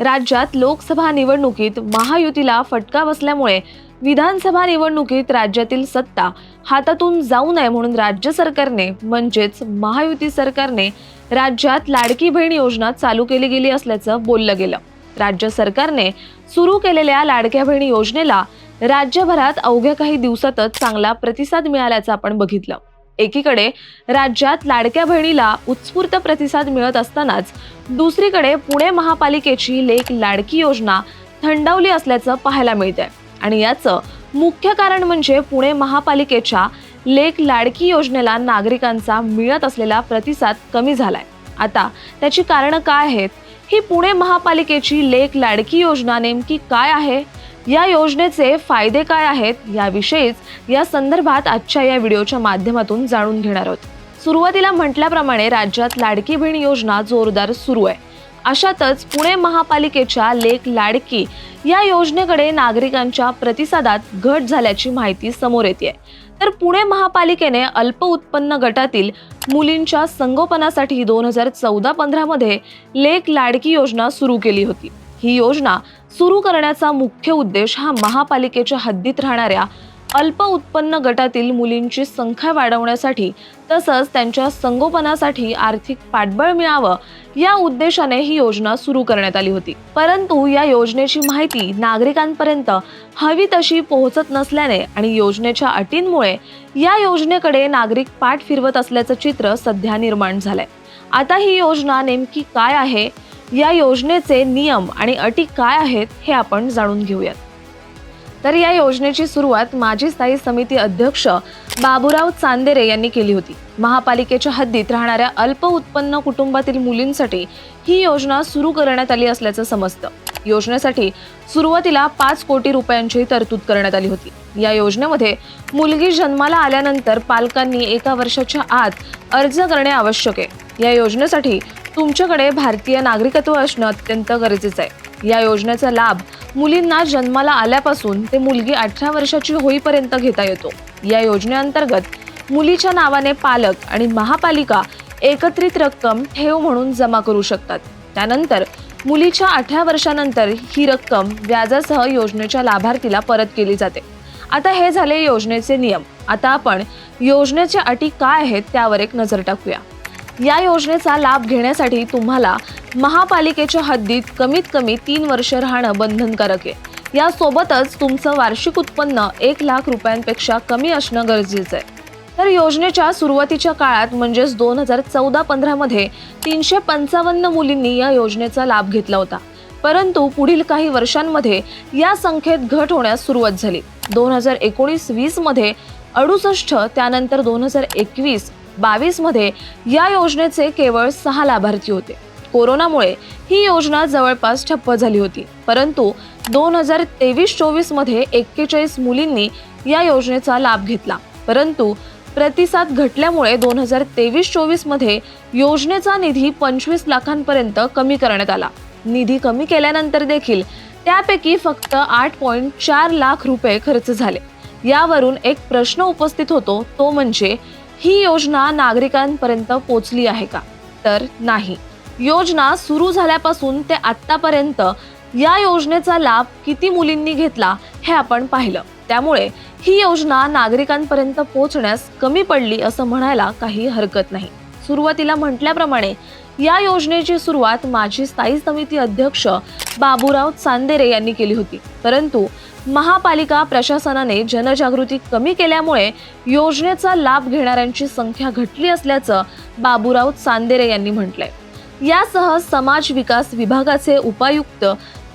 राज्यात लोकसभा निवडणुकीत महायुतीला फटका बसल्यामुळे विधानसभा निवडणुकीत राज्यातील सत्ता हातातून जाऊ नये म्हणून राज्य सरकारने म्हणजेच महायुती सरकारने राज्यात लाडकी बहीण योजना चालू केली गेली असल्याचं बोललं गेलं. राज्य सरकारने सुरू केलेल्या लाडक्या बहीण योजनेला राज्यभरात अवघ्या काही दिवसातच चांगला प्रतिसाद मिळाल्याचं आपण बघितलं. एकीकडे राज्यात लाडक्या बहिणीला उत्स्फूर्त प्रतिसाद मिळत असतानाच दुसरीकडे पुणे महापालिकेची लेख लाडकी योजना थंडावली असल्याचं पाहायला मिळतंय. आणि याचं मुख्य कारण म्हणजे पुणे महापालिकेच्या लेख लाडकी योजनेला नागरिकांचा मिळत असलेला प्रतिसाद कमी झालाय. आता त्याची कारणं काय आहेत? ही पुणे महापालिकेची लेख लाडकी योजना नेमकी काय आहे? या योजनेचे फायदे काय आहेत याविषयीच या संदर्भात आजच्या या व्हिडिओच्या माध्यमातून जाणून घेणार आहोत. सुरुवातीला म्हटल्याप्रमाणे राज्यात लाडकी बहीण योजना जोरदार सुरू आहे. अशातच पुणे महापालिकेच्या लेक लाडकी या योजनेकडे नागरिकांच्या प्रतिसादात घट झाल्याची माहिती समोर येते तर पुणे महापालिकेने अल्प उत्पन्न गटातील मुलींच्या संगोपनासाठी दोन हजार चौदा पंधरामध्ये लेक लाडकी योजना सुरू केली होती. ही योजना सुरू करण्याचा मुख्य उद्देश हा महापालिकेच्या हद्दीत राहणाऱ्या अल्प उत्पन्न गटातील मुलींची संख्या वाढवण्यासाठी तसंच त्यांच्या संगोपनासाठी आर्थिक पाठबळ मिळावं या उद्देशाने ही योजना सुरू करण्यात आली होती. परंतु या योजनेची माहिती नागरिकांपर्यंत हवी तशी पोहोचत नसल्याने आणि योजनेच्या अटींमुळे या योजनेकडे नागरिक पाठ फिरवत असल्याचं चित्र सध्या निर्माण झालंय. आता ही योजना नेमकी काय आहे? या योजनेचे नियम आणि अटी काय आहेत हे आपण जाणून घेऊयात. तर या योजनेची सुरुवात माजी स्थायी समिती अध्यक्ष बाबुराव चांदेरे यांनी केली होती. महापालिकेच्या हद्दीत राहणाऱ्या अल्प उत्पन्न कुटुंबातील मुलींसाठी ही योजना सुरू करण्यात आली असल्याचं समजतं. योजनेसाठी सुरुवातीला पाच कोटी रुपयांची तरतूद करण्यात आली होती. या योजनेमध्ये मुलगी जन्माला आल्यानंतर पालकांनी एका वर्षाच्या आत अर्ज करणे आवश्यक आहे. या योजनेसाठी तुमच्याकडे भारतीय नागरिकत्व असणं अत्यंत गरजेचं आहे. या योजनेचा लाभ मुलींना जन्माला आल्यापासून ते मुलगी अठरा वर्षाची होईपर्यंत घेता येतो. या योजनेअंतर्गत मुलीच्या नावाने पालक आणि महापालिका एकत्रित रक्कम ठेव म्हणून जमा करू शकतात. त्यानंतर मुलीच्या अठरा वर्षानंतर ही रक्कम व्याजासह योजनेच्या लाभार्थीला परत केली जाते. आता हे झाले योजनेचे नियम. आता आपण योजनेच्या अटी काय आहेत त्यावर एक नजर टाकूया. या योजनेचा लाभ घेण्यासाठी तुम्हाला महापालिकेच्या हद्दीत कमीत कमी तीन वर्ष राहणं बंधनकारक आहे. यासोबतच तुमचं वार्षिक उत्पन्न एक लाख रुपयांपेक्षा कमी असणं गरजेचं आहे. तर योजनेच्या सुरुवातीच्या काळात म्हणजेच दोन हजार चौदा पंधरामध्ये तीनशे पंचावन्न मुलींनी या योजनेचा लाभ घेतला होता. परंतु पुढील काही वर्षांमध्ये या संख्येत घट होण्यास सुरुवात झाली. दोन हजार एकोणीस वीसमध्ये अडुसष्ट त्यानंतर दोन हजार एकवीस बावीसमध्ये या योजनेचे केवळ सहा लाभार्थी होते. कोरोनामुळे ही योजना जवळपास ठप्प झाली होती. परंतु दोन हजार तेवीस चोवीसमध्ये एक्केचाळीस मुलींनी या योजनेचा लाभ घेतला. परंतु प्रतिसाद घटल्यामुळे दोन हजार तेवीस चोवीसमध्ये योजनेचा निधी पंचवीस लाखांपर्यंत कमी करण्यात आला. निधी कमी केल्यानंतर देखील त्यापैकी फक्त आठ पॉईंट चार लाख रुपये खर्च झाले. यावरून एक प्रश्न उपस्थित होतो तो म्हणजे ही योजना नागरिकांपर्यंत पोचली आहे का? तर नाही. योजना सुरू झाल्यापासून ते आत्तापर्यंत या योजनेचा लाभ किती मुलींनी घेतला हे आपण पाहिलं. त्यामुळे ही योजना नागरिकांपर्यंत पोहोचण्यास कमी पडली असं म्हणायला काही हरकत नाही. सुरुवातीला म्हटल्याप्रमाणे या योजनेची सुरुवात माजी स्थायी समिती अध्यक्ष बाबूराव चांदेरे यांनी केली होती. परंतु महापालिका प्रशासनाने जनजागृती कमी केल्यामुळे योजनेचा लाभ घेणाऱ्यांची संख्या घटली असल्याचं बाबूराव चांदेरे यांनी म्हटलंय. यासह समाज विकास विभागाचे उपायुक्त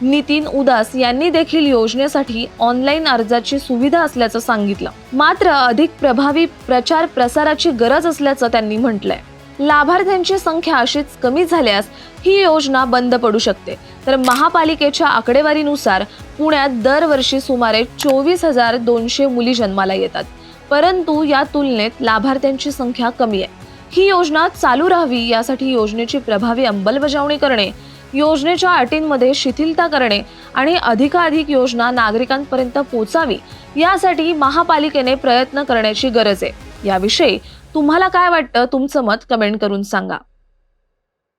नितीन उदास यांनी देखील योजनेसाठी ऑनलाईन अर्जाची सुविधा असल्याचं सांगितलं. मात्र अधिक प्रभावी प्रचार प्रसाराची गरज असल्याचं त्यांनी म्हटलंय. लाभार्थ्यांची संख्या अशीच कमी झाल्यास ही योजना बंद पडू शकते. तर महापालिकेच्या आकडेवारीनुसार पुण्यात दरवर्षी सुमारे चोवीस हजार दोनशे मुली जन्माला येतात. परंतु या तुलनेत लाभार्थ्यांची संख्या कमी आहे. ही योजना चालू राहावी यासाठी योजनेची प्रभावी अंमलबजावणी करणे योजनेच्या अटींमध्ये शिथिलता करणे आणि अधिकाधिक योजना नागरिकांपर्यंत पोचावी यासाठी महापालिकेने प्रयत्न करण्याची गरज आहे. याविषयी तुम्हाला काय वाटतं? तुमचं मत कमेंट करून सांगा.